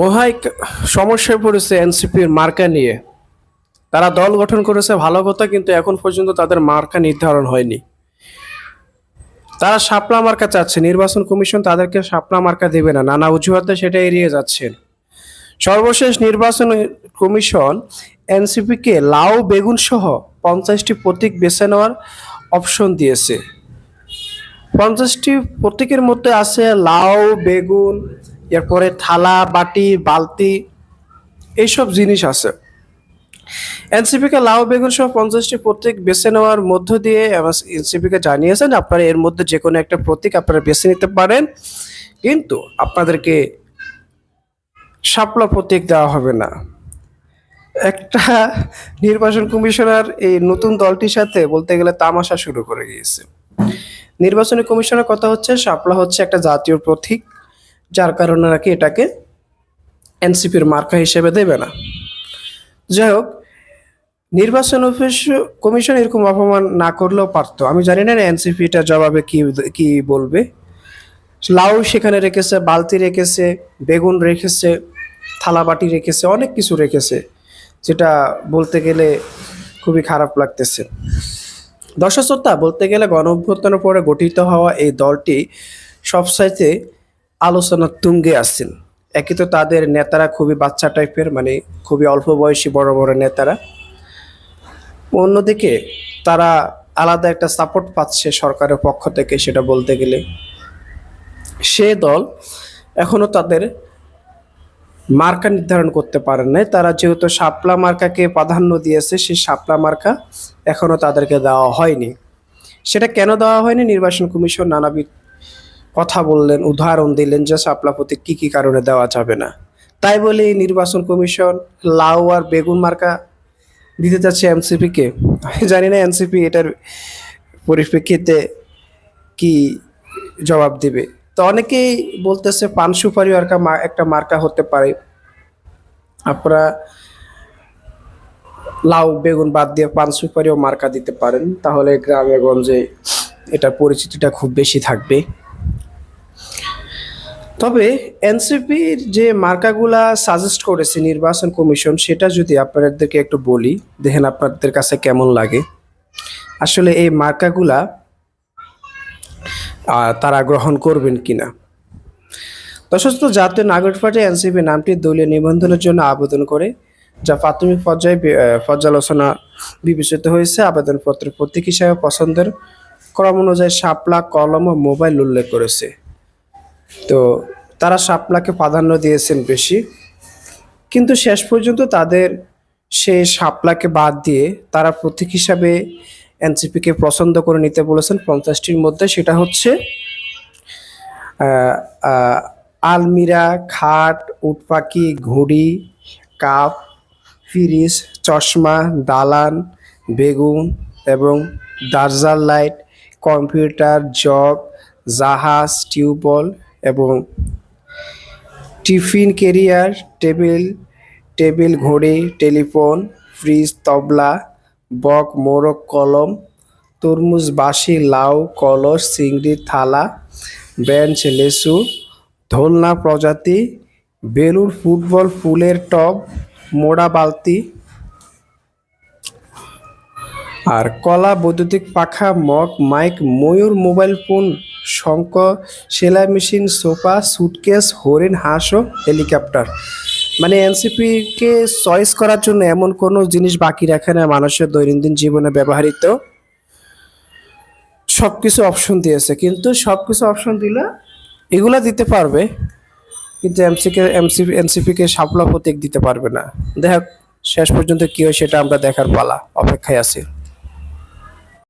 মহাই সমস্যায় পড়েছে এনসিপির মার্কা নিয়ে। তারা দল গঠন করেছে ভালো কথা, কিন্তু এখন পর্যন্ত তাদের মার্কা নির্ধারণ হয়নি। তারা শাপলা মার্কা চাচ্ছে, নির্বাচন কমিশন তাদেরকে শাপলা মার্কা দেবে না, নানা অজুহাতে সেটা এড়িয়ে যাচ্ছেন। সর্বশেষ নির্বাচন কমিশন এনসিপিকে লাউ, বেগুন সহ পঞ্চাশটি প্রতীক বেছে নেওয়ার অপশন দিয়েছে। পঞ্চাশটি প্রতীকের মধ্যে আছে লাউ, বেগুন এরপরে থালা, বাটি, বালতি, এইসব জিনিস আছে। এনসিপিকে লাউ, বেগুন সহ পঞ্চাশটি প্রতীক বেছে নেওয়ার মধ্য দিয়ে এনসিপিকে জানিয়েছেন, আপনারা এর মধ্যে যে কোনো একটা প্রতীক আপনারা বেছে নিতে পারেন। কিন্তু আপনাদেরকে শাপলা প্রতীক দেওয়া হবে না। একটা নির্বাচন কমিশনার এই নতুন দলটির সাথে বলতে গেলে তামাশা শুরু করে গিয়েছে। নির্বাচনী কমিশনের কথা হচ্ছে, শাপলা হচ্ছে একটা জাতীয় প্রতীক। যার কারণে নাকি এটাকে এনসিপির মার্কা হিসেবে দেবে না। যাই হোক, নির্বাচন অফিস কমিশন এরকম অপমান না করলেও পারতো। আমি জানি না এনসিপি এটা জবাবে কি কি বলবে। লাউ সেখানে রেখেছে, বালতি রেখেছে, বেগুন রেখেছে থালাবাটি রেখেছে, অনেক কিছু রেখেছে, যেটা বলতে গেলে খুবই খারাপ লাগতেছে। দর্শক শ্রোতা, বলতে গেলে গণ অভ্যুত্থানের পরে গঠিত হওয়া এই দলটি সবসাইতে আলোচনার তুঙ্গে আসছেন একই তো তাদের নেতারা খুবই বাচ্চা টাইপের মানে খুবই অল্প বয়সী বড় বড় নেতারা। অন্যদিকে তারা আলাদা একটা সাপোর্ট পাচ্ছে সরকারের পক্ষ থেকে সেটা বলতে গেলে। সে দল এখনও তাদের মার্কা নির্ধারণ করতে পারেন নাই। তারা যেহেতু শাপলা মার্কাকে প্রাধান্য দিয়েছে, সেই শাপলা মার্কা এখনও তাদেরকে দেওয়া হয়নি। সেটা কেন দেওয়া হয়নি? নির্বাচন কমিশন নানাবিধ কথা বললেন, উদাহরণ দিলেন যে শাপলা প্রতীক কী কী কারণে দেওয়া যাবে না। তাই বলে নির্বাচন কমিশন লাউ আর বেগুন মার্কা দিতে চাচ্ছে এনসিপিকে। আমি জানি না এনসিপি এটার পরিপ্রেক্ষিতে কি জবাব দিবে। তো অনেকেই বলতেছে পান সুপারি একটা মার্কা হতে পারে। আপনারা লাউ, বেগুন বাদ দিয়ে পান সুপারিও মার্কা দিতে পারেন। তাহলে গ্রামে গঞ্জে এটার পরিচিতিটা খুব বেশি থাকবে। তবে এনসিপির যে মার্কাগুলা সাজেস্ট করেছে নির্বাচন কমিশন, সেটা যদি আপনাদেরকে একটু বলি, দেখেন আপনাদের কাছে কেমন লাগে। আসলে এই মার্কাগুলা তারা গ্রহণ করবেন কিনা? দশস্থ জাতীয় নাগরিক পার্টি এনসিপি নামটি দলীয় নিবন্ধনের জন্য আবেদন করে, যা প্রাথমিক পর্যায়ে পর্যালোচনা বিবেচিত হয়েছে। আবেদনপত্রের প্রতীক হিসাবে পছন্দের ক্রম অনুযায়ী শাপলা কলম ও মোবাইল উল্লেখ করেছে। তো তারা শাপলাকে প্রাধান্য দিয়েছেন বেশি। কিন্তু শেষ পর্যন্ত তাদের সেই শাপলাকে বাদ দিয়ে তারা প্রতীক হিসাবে এনসিপিকে পছন্দ করে নিতে বলেছেন পঞ্চাশটির মধ্যে। সেটা হচ্ছে আলমিরা, খাট, উটপাখি, ঘুড়ি, কাপ ফ্রিজ চশমা, দালান, বেগুন এবং দার্জার লাইট, কম্পিউটার, জগ, জাহাজ, টিউবওয়েল এবং টিফিন কেরিয়ার টেবিল টেবিল ঘড়ি, টেলিফোন, ফ্রিজ, তবলা, বক, মোরগ, কলম, তরমুজ, বাঁশি, লাউ, কলস, চিংড়ি, থালা, বেঞ্চ, লেসু, ধোলনা, প্রজাতি বেলুন ফুটবল, ফুলের টব, মোড়া, বালতি, আর কলা, বৈদ্যুতিক পাখা, মগ, মাইক, ময়ূর, মোবাইল ফোন শঙ্খ, সেলাই মেশিন, সোফা সুটকেস হরিণ হাঁস ও হেলিকপ্টার মানে এনসিপিকে চয়েস করার জন্য এমন কোনো জিনিস বাকি রাখে না মানুষের দৈনন্দিন জীবনে ব্যবহৃত। সব কিছু অপশন দিয়েছে, কিন্তু সব কিছু অপশন দিলে এগুলো দিতে পারবে, কিন্তু এমসিকে এমসিপি এনসিপিকে সাপলা প্রতীক দিতে পারবে না। দেখ, শেষ পর্যন্ত কি হয় সেটা আমরা দেখার পালা, অপেক্ষায় আছি।